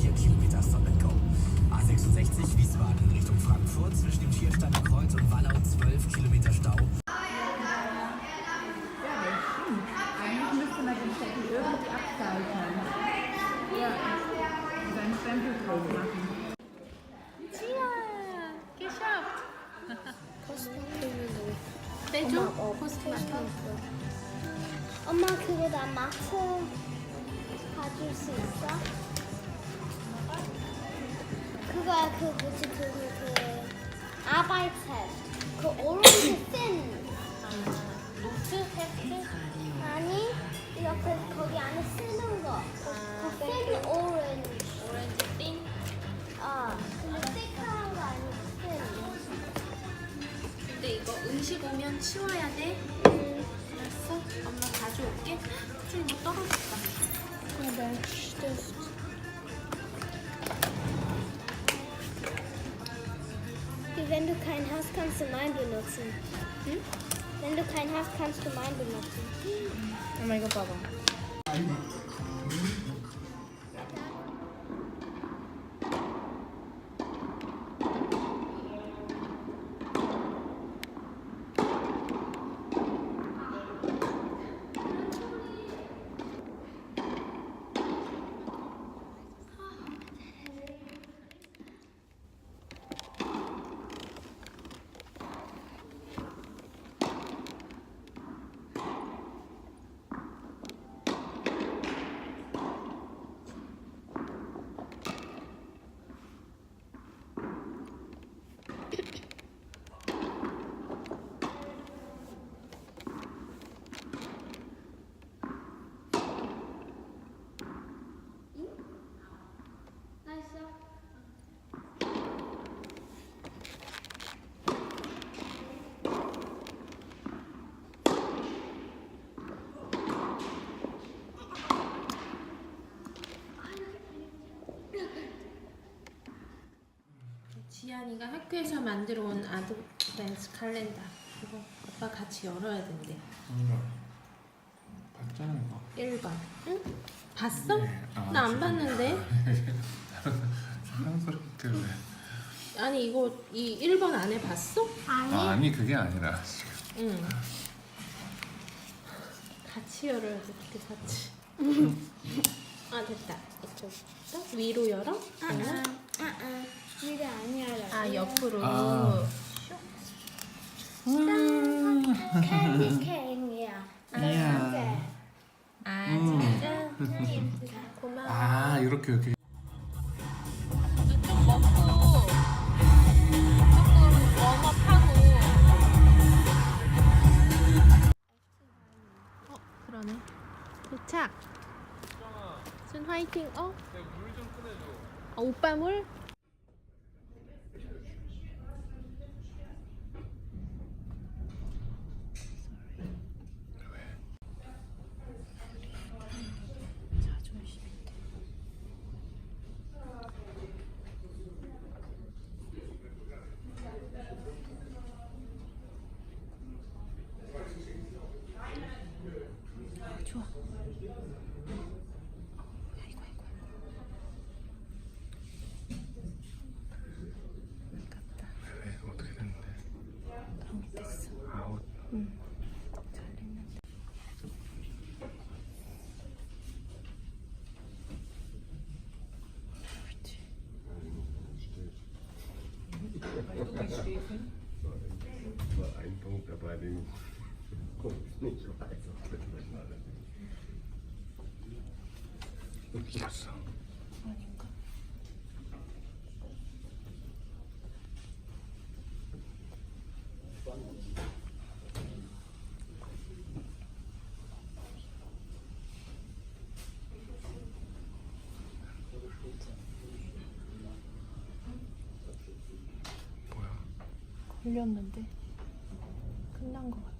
4 Kilometer Stop and Go. A66 Wiesbaden Richtung Frankfurt zwischen dem Schiersteiner Kreuz und Wallau 12 Kilometer Stau. Eigentlich müsste man den Städten irgendwie abzeichnen. Ja. Und dann Stempel drauf machen. Tja, geschafft. Welche? Oma, können wir da Mathe? Hat du Sister? 그거 나그 뭐지 그, 그, 그 아바이트 그 오렌지 핀 노트 테스트. 아니 이렇게 거기 안에 쓰는 거. 그핀 오렌지. 오렌지 핀. 아 근데 새카만 거 아니고 핀. 근데 이거 음식 오면 치워야 돼. 음, 알았어? 엄마 가져올게. 저기 뭐 떨어졌다. aber Stift. wenn du keinen hast, kannst du meinen benutzen. Hm? Wenn du keinen hast, kannst du meinen benutzen. Oh mein Gott, Papa. 지안이가 학교에서 만들어 온 아드벤트 칼렌더. 이거 아빠 같이 열어야 된대. 봤잖아 이거 1번. 응? 봤어? 네. 아, 나 안 지금. 봤는데. 사랑스럽게 왜 아니 이거 이 1번 안에 봤어? 아니, 아, 아니 그게 아니라 지금 응. 같이 열어야 돼. 이렇게 같이. 아 됐다. 이쪽부터 위로 열어? 아, 아, 아, 이게 아니야. 아 옆으로. 아. 캔디 케이크야. 이야. 아 음. 진짜. 고마워. 아 이렇게 이렇게 오빠 물? War ein Punkt dabei, den ich nicht weiß, das nicht 걸렸는데 끝난 것 같아.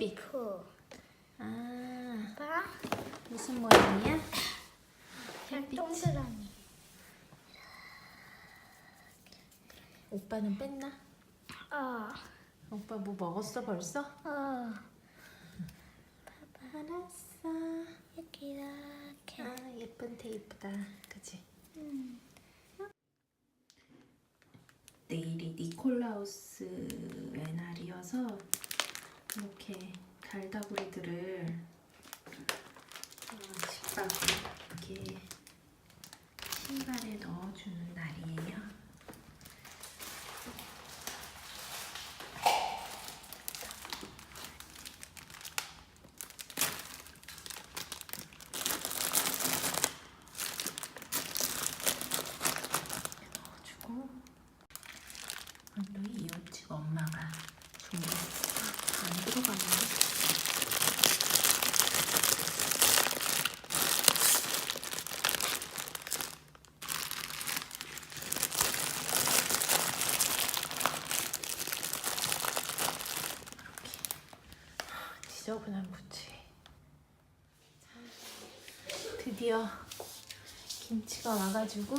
햇빛. 아 봐. 무슨 모양이야? 잘 동그라미. 오빠는 뺐나? 어. 오빠 뭐 먹었어 벌써? 어. 알았어. 이렇게 이렇게. 아 예쁜 테이프다. 그치? 내일이 니콜라우스의 날이어서 이렇게 달다구리들을 어, 집밥에 이렇게 신발에 넣어주는 날이에요. 넣어주고 또 이웃집 엄마가 준 거 안 들어갔네. 이렇게 지저분한 부치. 드디어 김치가 와가지고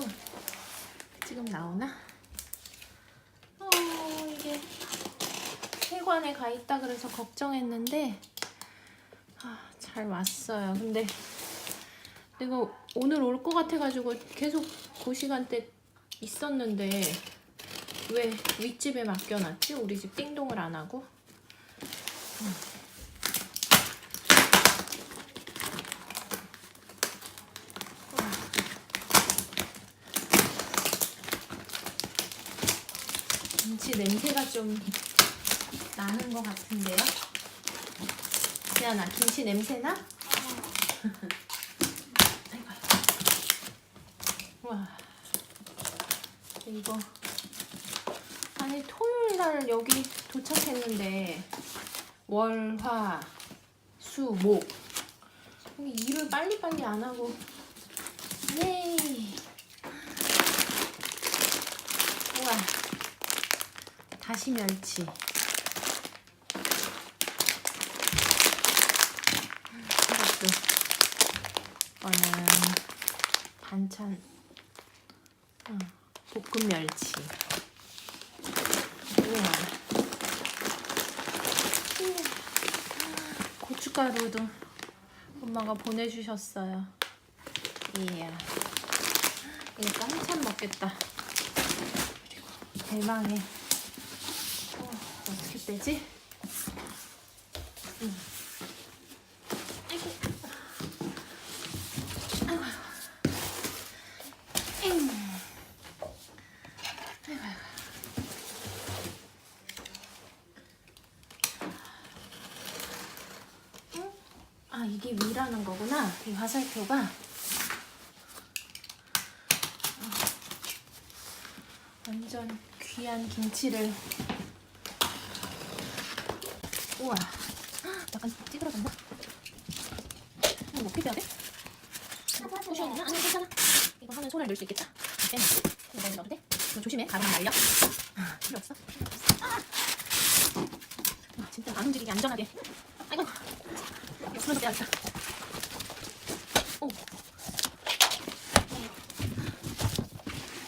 지금 나오나? 어 이게 세관에 가 있다 그래서 걱정했는데 아, 잘 왔어요. 근데 내가 오늘 올 것 같아가지고 계속 그 시간대 있었는데 왜 윗집에 맡겨놨지? 우리 집 띵동을 안 하고? 김치 냄새가 좀 나는 것 같은데요? 지안아, 김치 냄새 나? 아이고. 와, 이거 아니 토요일 날 여기 도착했는데 월, 화, 수, 목 일을 빨리빨리 안 하고 예이 우와 다시 멸치. 이것도 이거는 반찬 어, 볶음 멸치. 고춧가루도 엄마가 보내주셨어요. 이야. 이거 깜짝 먹겠다. 그리고 대망의 어, 음. 응? 아 이게 위라는 거구나 이 화살표가 어. 완전 귀한 김치를 우와 약간 찌그러졌나? 이거 뭐 비벼야 돼? 포션이나? 아니 괜찮아 이거 하면 손을 넣을 수 있겠다 이거 넣어도 돼? 조심해 가방 날려 아, 필요 없어 아! 아, 진짜 안 움직이게 안전하게 아이고 이거 풀어서 빼야겠다 오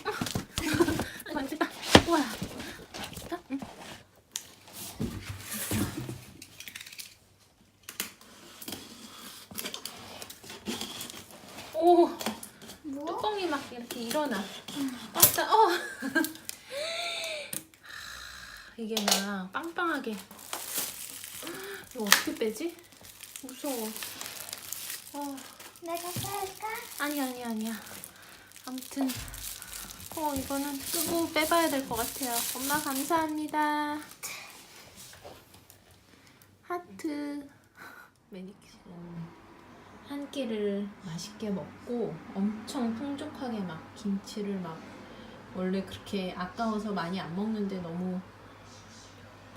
아, 아이고 됐다 우와 됐다 응. 오 뚜껑이 막 이렇게 일어나 왔다 어 이게 막 빵빵하게 이거 어떻게 빼지? 무서워. 어 내가 뺄까? 아니 아니 아니야. 아무튼 어 이거는 끄고 빼봐야 될 것 같아요. 엄마 감사합니다. 하트. 매니큐어. 한 끼를 맛있게 먹고 엄청 풍족하게 막 김치를 막 원래 그렇게 아까워서 많이 안 먹는데 너무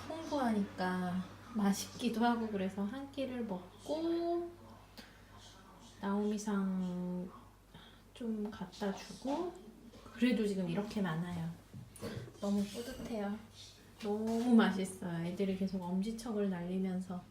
풍부하니까 맛있기도 하고 그래서 한 끼를 먹고 나오미상 좀 갖다 주고 그래도 지금 이렇게 많아요. 너무 뿌듯해요. 너무 맛있어요. 애들이 계속 엄지척을 날리면서